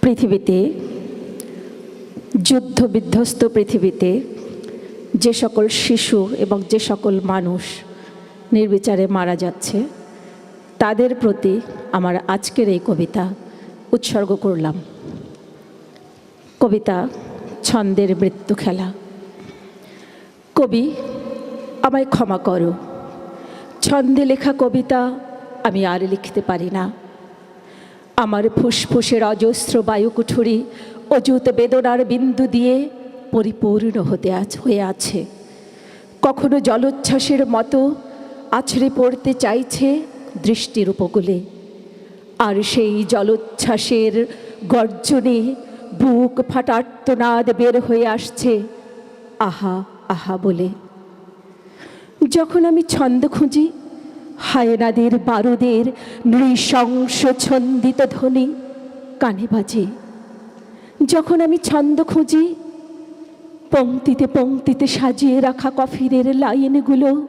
পৃথিবীতে যুদ্ধ বিধ্বস্ত পৃথিবীতে, যে সকল শিশু এবং যে সকল মানুষ নির্বিচারে মারা যাচ্ছে, তাদের প্রতি আমার আজকের এই কবিতা উৎসর্গ করলাম। কবিতা ছন্দের মৃত্যু খেলা। কবি, আমায় ক্ষমা করো। ছন্দে লেখা কবিতা আমি আর লিখতে পারি না। আমার ফুসফুসের অজস্র বায়ুকুঠুরি, অযুত বেদনার বিন্দু দিয়ে পরিপূর্ণ হতে আছ, হয়ে আছে। কখনো জলোচ্ছ্বাসের মতো আছড়ে পড়তে চাইছে দৃষ্টির উপকূলে। আর সেই জলোচ্ছ্বাসের গর্জনে বুক ফাটার্তনাদ বের হয়ে আসছে, আহা আহা বলে। যখন আমি ছন্দ খুঁজি হায়নাদের বারুদের নৃশংস ছন্দিত ধ্বনি কানে বাজে। যখন আমি ছন্দ খুঁজি, পংক্তিতে পংক্তিতে সাজিয়ে রাখা কফিনের লাইনগুলো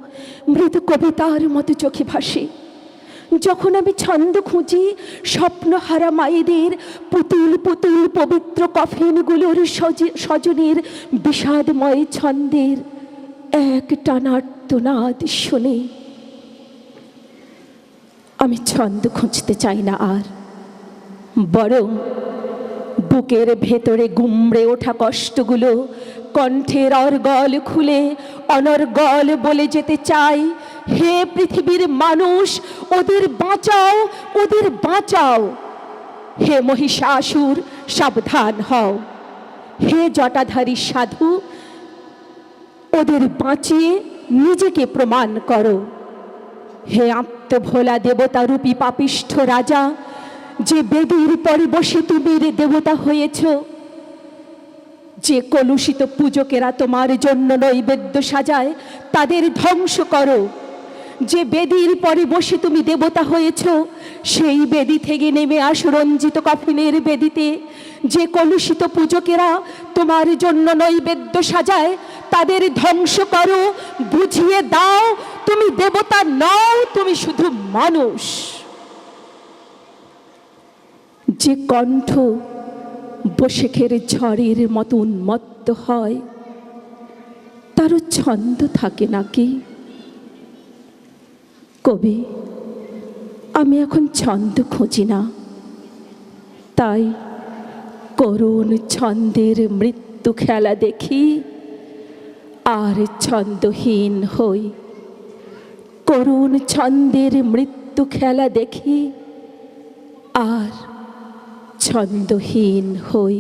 মৃত কবিতার মতো চোখে ভাসে। যখন আমি ছন্দ খুঁজি, স্বপ্নহারা মায়েদের পুতুল পুতুল পবিত্র কফিনগুলোর সজনের বিষাদময় ছন্দের এক টানার্তনাদ শুনে। আমি ছন্দ খুঁজতে চাই না আর। বরং বুকের ভেতরে গুমড়ে ওঠা কষ্টগুলো কণ্ঠের অর্গল খুলে অনর্গল বলে যেতে চাই। হে পৃথিবীর মানুষ, ওদের বাঁচাও ওদের বাঁচাও। হে মহিষাসুর, সাবধান হও। হে জটাধারী সাধু, ওদের বাঁচিয়ে নিজেকে প্রমাণ করো। হে আত্মভোলা দেবতা রূপী পাপিষ্ঠ রাজা, যে বেদীর পরে বসে তুমি দেবতা হয়েছ, যে কলুষিত পূজকেরা তোমার জন্য নৈবেদ্য সাজায়, তাদের ধ্বংস করো। যে বেদির পরে বসে তুমি দেবতা হয়েছ, সেই বেদি থেকে নেমে আস রঞ্জিত কফিনের বেদিতে। যে কলুষিত পূজকেরা তোমার জন্য নৈবেদ্য সাজায়, তাদের ধ্বংস করো। বুঝিয়ে দাও তুমি দেবতা নও, তুমি শুধু মানুষ। যে কণ্ঠ বসেখের ঝড়ের মতো উন্মত্ত হয় তারও ছন্দ থাকে নাকি? কবি, আমি এখন ছন্দ খুঁজি না। তাই করুণ ছন্দের মৃত্যু খেলা দেখি, আর ছন্দহীন হই করুণ ছন্দের মৃত্যু খেলা দেখি আর ছন্দহীন হই।